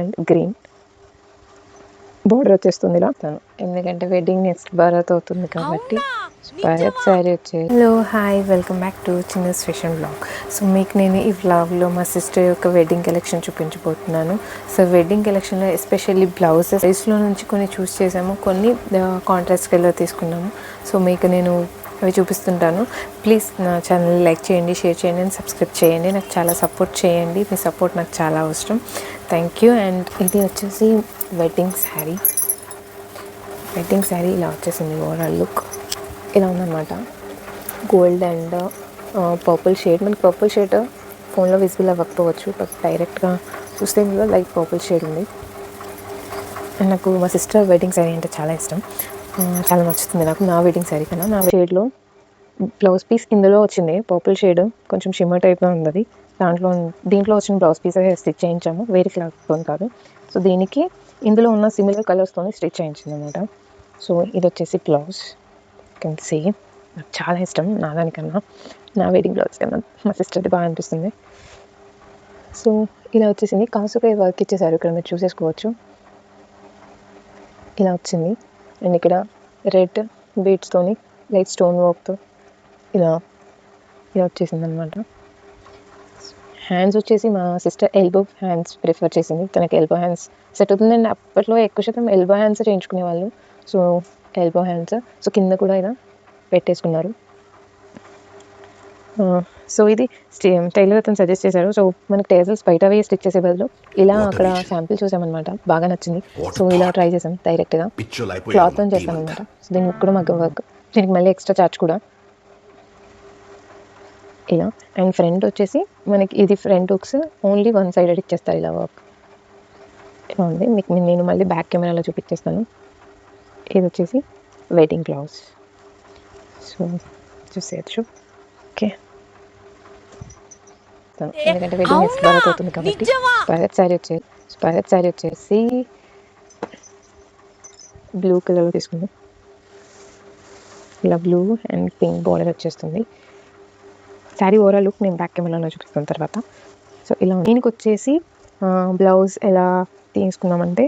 And green. Border వచ్చేస్తుంది ఇలా. ఎందుకంటే వెడ్డింగ్ నెక్స్ట్ భారత్ అవుతుంది కాబట్టి భారత్ శారీ వచ్చేది. Hello hi welcome back to చిన్న స్పెషల్ బ్లాగ్ సో మీకు నేను ఈ వ్లాగ్లో మా సిస్టర్ యొక్క వెడ్డింగ్ కలెక్షన్ చూపించబోతున్నాను. సో వెడ్డింగ్ కలెక్షన్లో ఎస్పెషల్లీ బ్లౌజెస్ సైజ్లో నుంచి కొన్ని చూస్ చేసాము. కొన్ని కాంట్రాస్ట్ కలర్ తీసుకున్నాము. సో మీకు నేను అవి చూపిస్తుంటాను. ప్లీజ్ నా ఛానల్ లైక్ చేయండి షేర్ చేయండి అండ్ సబ్స్క్రైబ్ చేయండి. నాకు చాలా సపోర్ట్ చేయండి. మీ సపోర్ట్ నాకు చాలా అవసరం. Thank you. అండ్ ఇది వచ్చేసి వెడ్డింగ్ శారీ వెడ్డింగ్ శారీ ఇలా వచ్చేసింది ఓవరాల్ లుక్ ఇలా ఉందన్నమాట. గోల్డ్ అండ్ పర్పుల్ షేడ్ మనకి పర్పుల్ షేడ్ ఫోన్లో విజిబుల్ అవ్వకపోవచ్చు బట్ డైరెక్ట్గా చూస్తే ఇందులో లైట్ పర్పుల్ షేడ్ ఉంది. అండ్ నాకు మా సిస్టర్ వెడ్డింగ్ శారీ అంటే చాలా ఇష్టం. Mm, చాలా నచ్చుతుంది నాకు నా వెడ్డింగ్ శారీ కన్నా. నా షేడ్లో బ్లౌజ్ పీస్ ఇందులో వచ్చింది. పర్పుల్ షేడ్ కొంచెం షిమ్మర్ టైప్లో ఉంది దాంట్లో దీంట్లో వచ్చిన బ్లౌజ్ పీస్ స్టిచ్ చేయించాము వేరే క్లాత్తో కాదు. సో దీనికి ఇందులో ఉన్న సిమిలర్ కలర్స్తో స్టిచ్ చేయించింది అనమాట సో ఇది వచ్చేసి బ్లౌజ్. కెన్ సీ నాకు చాలా ఇష్టం నా దానికన్నా. నా వెడ్డింగ్ బ్లౌజ్ కన్నా. మా సిస్టర్ది బాగా అనిపిస్తుంది. సో ఇలా వచ్చేసింది. కాసుకాయ వర్క్ ఇచ్చేసారు ఇక్కడ మీరు చూసేసుకోవచ్చు. ఇలా వచ్చింది. అండ్ ఇక్కడ రెడ్ బీట్స్తోని లైట్ స్టోన్ వర్క్తో ఇలా ఇలా వచ్చేసింది అనమాట హ్యాండ్స్ వచ్చేసి మా సిస్టర్ ఎల్బో హ్యాండ్స్ ప్రిఫర్ చేసింది. తనకి ఎల్బో హ్యాండ్స్ సెట్ అవుతుందండి అప్పట్లో ఎక్కువ శాతం ఎల్బో హ్యాండ్స్ చేయించుకునే వాళ్ళు. సో ఎల్బో హ్యాండ్స్ సో కింద కూడా ఇలా పెట్టేసుకున్నారు. సో ఇది టైలర్ అతను సజెస్ట్ చేశారు సో మనకి టేజల్స్ బయట వేసి స్టిచ్ చేసే బదులు ఇలా అక్కడ శాంపిల్ చూసామన్నమాట. బాగా నచ్చింది. సో ఇలా ట్రై చేసాం డైరెక్ట్గా క్లాత్ చేస్తాం అనమాట సో దీనికి కూడా మగ్గం వర్క్ దీనికి మళ్ళీ ఎక్స్ట్రా చార్జ్ కూడా. ఇలా అండ్ ఫ్రంట్ వచ్చేసి మనకి ఇది front hooks only one sided ఇచ్చేస్తారు ఇలా వర్క్ ఇలా ఉంది మీకు నేను మళ్ళీ బ్యాక్ కెమెరాలో చూపించేస్తాను. ఇది వచ్చేసి వెడ్డింగ్ బ్లౌజ్ సో చూసేయచ్చు. ఓకే ఎందుకంటే నెక్స్ట్ భారత్ అవుతుంది కాబట్టి భారత్ శారీ వచ్చేసి భారత్ శారీ వచ్చేసి బ్లూ కలర్లో తీసుకుందాం. ఇలా బ్లూ అండ్ పింక్ బార్డర్ వచ్చేస్తుంది. శారీ ఓవరాల్ లుక్ నేను బ్యాక్ కెమెరాలో చూపిస్తాను తర్వాత. సో ఇలా దీనికి వచ్చేసి బ్లౌజ్ ఎలా తీసుకున్నామంటే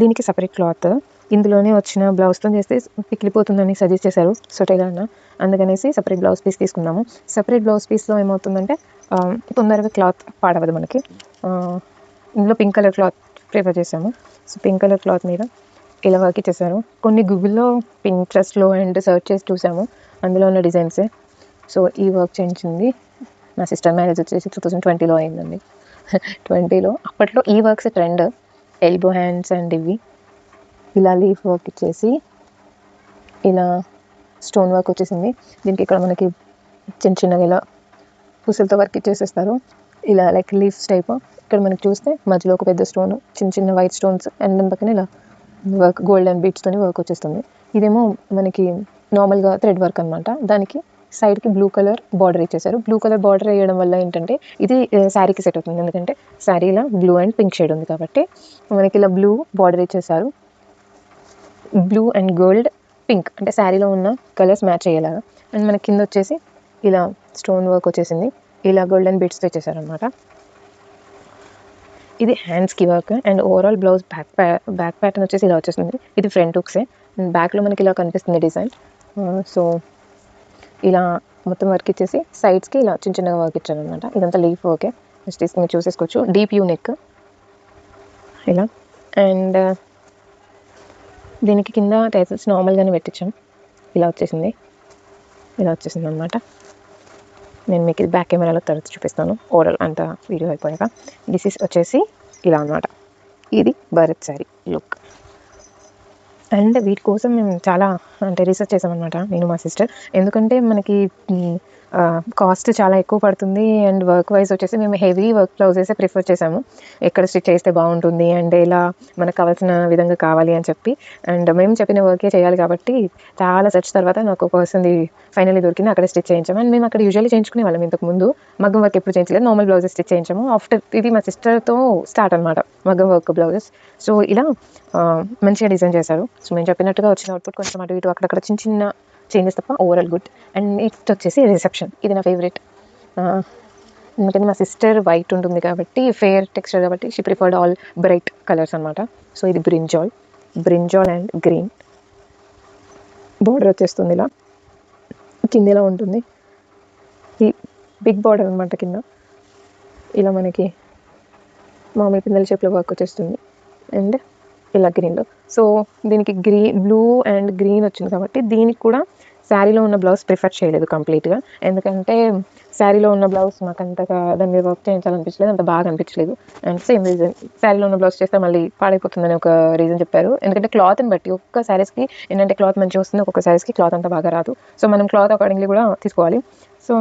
దీనికి సపరేట్ క్లాత్ ఇందులోనే వచ్చిన బ్లౌజ్తో చేస్తే పిక్కిలిపోతుందని సజెస్ట్ చేశారు. సో టైలర్ అందుకనేసి సపరేట్ బ్లౌజ్ పీస్ తీసుకున్నాము. సపరేట్ బ్లౌజ్ పీస్లో ఏమవుతుందంటే తొందరగా క్లాత్ పాడవదు మనకి. ఇందులో పింక్ కలర్ క్లాత్ ప్రిఫర్ చేసాము సో పింక్ కలర్ క్లాత్ మీద ఇలా వర్క్ ఇచ్చేసారు కొన్ని గూగుల్లో పింట్రెస్ట్లో అండ్ సెర్చ్ చేసి చూసాము అందులో ఉన్న డిజైన్సే సో ఈ వర్క్ చేయించింది నా సిస్టర్ మ్యారేజ్ వచ్చేసి టూ థౌజండ్ ట్వంటీలో అయిందండి. ట్వంటీలో అప్పట్లో ఈ works trend elbow hands and ఇవి ఇలా లీఫ్ వర్క్ ఇచ్చేసి ఇలా స్టోన్ వర్క్ వచ్చేసింది. దీనికి ఇక్కడ మనకి చిన్న చిన్నగా ఇలా పూసలతో వర్క్ ఇచ్చేసేస్తారు. ఇలా లైక్ లీఫ్స్ టైప్ ఇక్కడ మనకి చూస్తే మధ్యలో ఒక పెద్ద స్టోన్ చిన్న చిన్న వైట్ స్టోన్స్ అండ్ దాని పక్కన ఇలా వర్క్ గోల్డెన్ బీట్స్తోని వర్క్ వచ్చేస్తుంది. ఇదేమో మనకి నార్మల్గా థ్రెడ్ వర్క్ అనమాట దానికి సైడ్కి బ్లూ కలర్ బార్డర్ ఇచ్చేసారు బ్లూ కలర్ బార్డర్ వేయడం వల్ల ఏంటంటే ఇది శారీకి సెట్ అవుతుంది. ఎందుకంటే శారీలో బ్లూ అండ్ పింక్ షేడ్ ఉంది కాబట్టి మనకి ఇలా బ్లూ బార్డర్ ఇచ్చేసారు బ్లూ అండ్ గోల్డ్ పింక్ అంటే శారీలో ఉన్న కలర్స్ మ్యాచ్ అయ్యేలాగా. అండ్ మన కింద వచ్చేసి ఇలా స్టోన్ వర్క్ వచ్చేసింది. ఇలా గోల్డెన్ బీట్స్తో ఇచ్చేసారనమాట ఇది హ్యాండ్స్కి work and overall blouse back back pattern వచ్చేసి ఇలా వచ్చేస్తుంది ఇది ఫ్రంట్ హుక్సే బ్యాక్లో మనకి ఇలా కనిపిస్తుంది డిజైన్ సో ఇలా మొత్తం వర్క్ ఇచ్చేసి సైడ్స్కి ఇలా చిన్న చిన్నగా వర్క్ ఇచ్చారు అనమాట ఇదంతా లీఫ్ ఓకే జస్ట్ తీసుకుని మీరు చూసేసుకోవచ్చు. డీప్ యూ నెక్ ఇలా. అండ్ uh, దీనికి కింద టైటిల్స్ నార్మల్గానే పెట్టించాం. ఇలా వచ్చేసింది. ఇలా వచ్చేసింది అనమాట నేను మీకు ఇది బ్యాక్ కెమెరాలో తర్వాత చూపిస్తాను. ఓవరాల్ అంత వీడియో అయిపోయాక. దిస్ ఇస్ వచ్చేసి ఇలా అనమాట ఇది భరత్ శారీ లుక్ అండ్ వీటి కోసం మేము చాలా అంటే రీసెర్చ్ చేసామన్నమాట నేను మా సిస్టర్ ఎందుకంటే మనకి కాస్ట్ చాలా ఎక్కువ పడుతుంది అండ్ వర్క్ వైజ్ వచ్చేసి మేము హెవీ వర్క్ బ్లౌజెస్ ప్రిఫర్ చేసాము ఎక్కడ స్టిచ్ చేస్తే బాగుంటుంది అండ్ ఇలా మనకు కావాల్సిన విధంగా కావాలి అని చెప్పి. అండ్ మేము చెప్పిన వర్కే చేయాలి కాబట్టి చాలా సెర్చ్ తర్వాత నాకు పర్సన్ది ఫైనల్లీ దొరికింది. అక్కడ స్టిచ్ చేయించాము. అండ్ మేము అక్కడ యూజువల్లీ చేయించుకునే వాళ్ళం ఇంతకు ముందు. మగ్గం వర్క్ ఎప్పుడు చేయించలేదు. నార్మల్ బ్లౌజెస్ స్టిచ్ చేయించాము. ఆఫ్టర్ ఇది మా సిస్టర్తో స్టార్ట్ అనమాట మగ్గం వర్క్ బ్లౌజెస్ సో ఇలా మంచిగా డిజైన్ చేశారు. సో మేము చెప్పినట్టుగా వచ్చిన అవుట్పుట్ కొంచెం అటు ఇటు అక్కడక్కడ చిన్న చిన్న చేంజెస్ తప్ప ఓవరాల్ గుడ్ అండ్ నెక్స్ట్ వచ్చేసి రిసెప్షన్ ఇది నా ఫేవరెట్ ఎందుకంటే మా సిస్టర్ వైట్ ఉంటుంది కాబట్టి ఫేర్ టెక్స్చర్ కాబట్టి she preferred all bright colours అనమాట సో ఇది brinjal brinjal and green border వచ్చేస్తుంది ఇలా. కింద ఇలా ఉంటుంది. ఈ బిగ్ బార్డర్ అనమాట కింద. ఇలా మనకి మామూలు పిందెల షేప్లో వర్క్ వచ్చేస్తుంది. అండ్ ఇలా గ్రీన్లో సో దీనికి గ్రీన్ బ్లూ అండ్ గ్రీన్ వచ్చింది కాబట్టి దీనికి కూడా శారీలో ఉన్న బ్లౌజ్ ప్రిఫర్ చేయలేదు కంప్లీట్గా. ఎందుకంటే శారీలో ఉన్న బ్లౌజ్ మాకు అంతగా దాని మీద వర్క్ చేయించాలనిపించలేదు అంత బాగా అనిపించలేదు. అండ్ సేమ్ రీజన్ శారీలో ఉన్న బ్లౌజ్ చేస్తే మళ్ళీ పాడైపోతుందని ఒక రీజన్ చెప్పారు. ఎందుకంటే క్లాత్ని బట్టి ఒక్క శారీస్కి ఏంటంటే క్లాత్ మంచిగా వస్తుంది ఒక్కొక్క శారీస్కి క్లాత్ అంత బాగా రాదు. సో మనం క్లాత్ అకార్డింగ్లీ కూడా తీసుకోవాలి. సో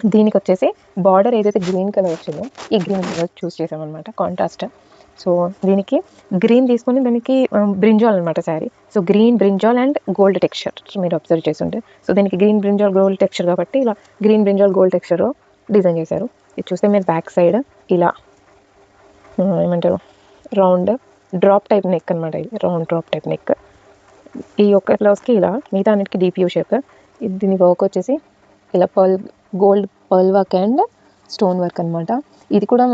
దీనికి వచ్చేసి బార్డర్ ఏదైతే గ్రీన్ కలర్ వచ్చిందో ఈ గ్రీన్ కలర్ చూస్ చేసామన్నమాట కాంట్రాస్ట్. సో దీనికి గ్రీన్ తీసుకొని దానికి um, బ్రింజాల్ అనమాట sari. So green brinjal and gold texture మీరు అబ్జర్వ్ చేస్తుంటే. సో దీనికి గ్రీన్ బ్రింజాల్ గోల్డ్ టెక్స్చర్ కాబట్టి ఇలా green brinjal gold texture design చేశారు. ఇది చూస్తే మీరు బ్యాక్ సైడ్ ఇలా ఏమంటారు రౌండ్ డ్రాప్ టైప్ నెక్ అనమాట ఇది. రౌండ్ డ్రాప్ టైప్ నెక్ ఈ ఒక్క బ్లౌజ్కి ఇలా మిగతా అన్నిటికీ డీపీయూ షేప్ దీని వర్క్ వచ్చేసి ఇలా pearl gold pearl work and stone work అనమాట ఇది కూడా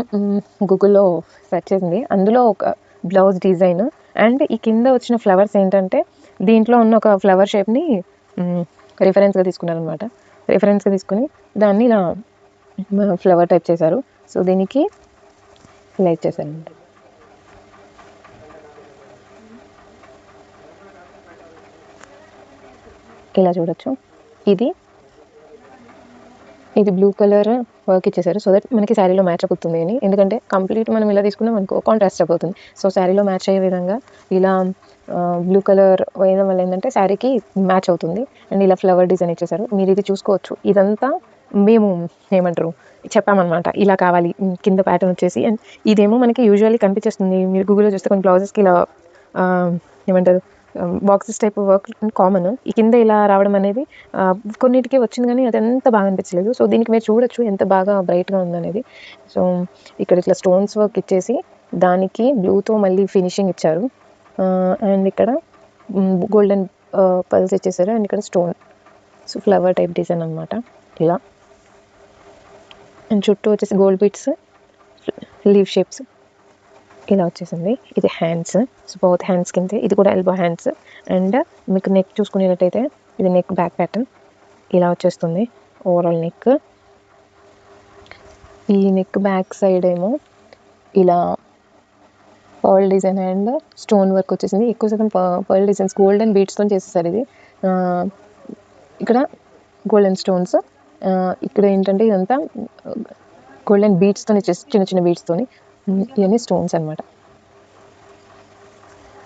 గూగుల్లో సెర్చ్ చేసింది. అందులో ఒక బ్లౌజ్ డిజైన్ అండ్ ఈ కింద వచ్చిన ఫ్లవర్స్ ఏంటంటే దీంట్లో ఉన్న ఒక ఫ్లవర్ షేప్ని రిఫరెన్స్గా తీసుకున్నారనమాట రిఫరెన్స్గా తీసుకుని దాన్ని ఇలా ఫ్లవర్ టైప్ చేశారు. సో దీనికి ఇలా ఇచ్చేసారనమాట ఇలా చూడొచ్చు. ఇది ఇది బ్లూ కలర్ వర్క్ ఇచ్చేసారు. సో దట్ మనకి శారీలో మ్యాచ్ అవుతుంది అని. ఎందుకంటే కంప్లీట్ మనం ఇలా తీసుకున్నాం మనకు కాంట్రాస్ట్ అయిపోతుంది. సో శారీలో మ్యాచ్ అయ్యే విధంగా ఇలా బ్లూ కలర్ వేయడం వల్ల ఏంటంటే శారీకి మ్యాచ్ అవుతుంది. అండ్ ఇలా ఫ్లవర్ డిజైన్ ఇచ్చేసారు. మీరు ఇది చూసుకోవచ్చు. ఇదంతా మేము ఏమంటారు చెప్పామన్నమాట. ఇలా కావాలి కింద ప్యాటర్న్ వచ్చేసి. అండ్ ఇదేమో మనకి యూజువల్లీ కనిపించేస్తుంది. మీరు గూగుల్లో చూస్తే కొన్ని బ్లౌజెస్కి ఇలా ఏమంటారు బాక్సెస్ టైప్ వర్క్ కామన్ ఈ కింద ఇలా రావడం అనేది కొన్నిటికి వచ్చింది కానీ అది ఎంత బాగా అనిపించలేదు. సో దీనికి మీరు చూడొచ్చు ఎంత బాగా బ్రైట్గా ఉందనేది. సో ఇక్కడ ఇట్లా స్టోన్స్ వర్క్ ఇచ్చేసి దానికి బ్లూతో మళ్ళీ ఫినిషింగ్ ఇచ్చారు. అండ్ ఇక్కడ గోల్డెన్ పల్స్ ఇచ్చేసారు. అండ్ ఇక్కడ stone so flower type design అనమాట ఇలా. అండ్ చుట్టూ వచ్చేసి గోల్డ్ బీట్స్ లీవ్ షేప్స్. ఇలా వచ్చేసింది. ఇది హ్యాండ్స్ సో బౌత్ హ్యాండ్స్ కింద. ఇది కూడా ఎల్బో హ్యాండ్స్ అండ్ మీకు నెక్ చూసుకునేటట్టయితే ఇది నెక్ బ్యాక్ ప్యాటర్న్ ఇలా వచ్చేస్తుంది. ఓవరాల్ నెక్ ఈ నెక్ బ్యాక్ సైడ్ ఏమో ఇలా pearl design and stone work వచ్చేసింది. ఎక్కువ శాతం పర్ల్ డిజైన్స్ గోల్డెన్ బీట్స్తో చేసేసారు ఇది. ఇక్కడ గోల్డెన్ స్టోన్స్ ఇక్కడ ఏంటంటే ఇదంతా గోల్డెన్ బీట్స్తో చిన్న చిన్న బీట్స్తోని ఇవన్నీ స్టోన్స్ అనమాట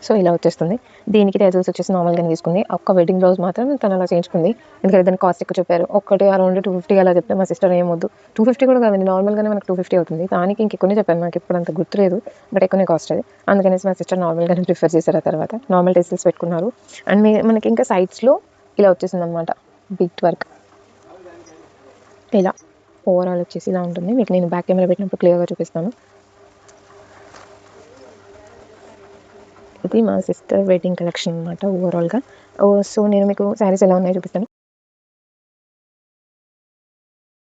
సో ఇలా వచ్చేస్తుంది. దీనికి టైజల్స్ వచ్చేసి నార్మల్గానే తీసుకుంది. ఒక్క వెడ్డింగ్ బ్లౌజ్ మాత్రం తను అలా చేయించుకుంది. ఎందుకంటే దాని కాస్ట్ ఎక్కువ చెప్పారు. ఒక్కటి అరౌండ్ టూ ఫిఫ్టీ అలా చెప్తే మా సిస్టర్ ఏం వద్దు. టూ ఫిఫ్టీ కూడా కాదండి. నార్మల్గానే మనకు టూ ఫిఫ్టీ అవుతుంది. దానికి ఇంకెక్కువనే చెప్పాను. నాకు ఇప్పుడు అంత గుర్తులేదు. బట్ ఎక్కువనే కాస్ట్ అది. అందుకనేసి మా సిస్టర్ నార్మల్గానే ప్రిఫర్ చేశారు ఆ తర్వాత. నార్మల్ టెసిల్స్ పెట్టుకున్నారు. అండ్ మీ మనకి ఇంకా సైడ్స్లో ఇలా వచ్చేసింది అనమాట బిగ్ వర్క్ ఇలా. ఓవరాల్ వచ్చేసి ఇలా ఉంటుంది. మీకు నేను బ్యాక్ కెమెరా పెట్టినప్పుడు క్లియర్గా చూపిస్తాను. ఇది మా సిస్టర్ వెడ్డింగ్ కలెక్షన్ అనమాట ఓవరాల్గా సో నేను మీకు శారీస్ ఎలా ఉన్నాయో చూపిస్తాను.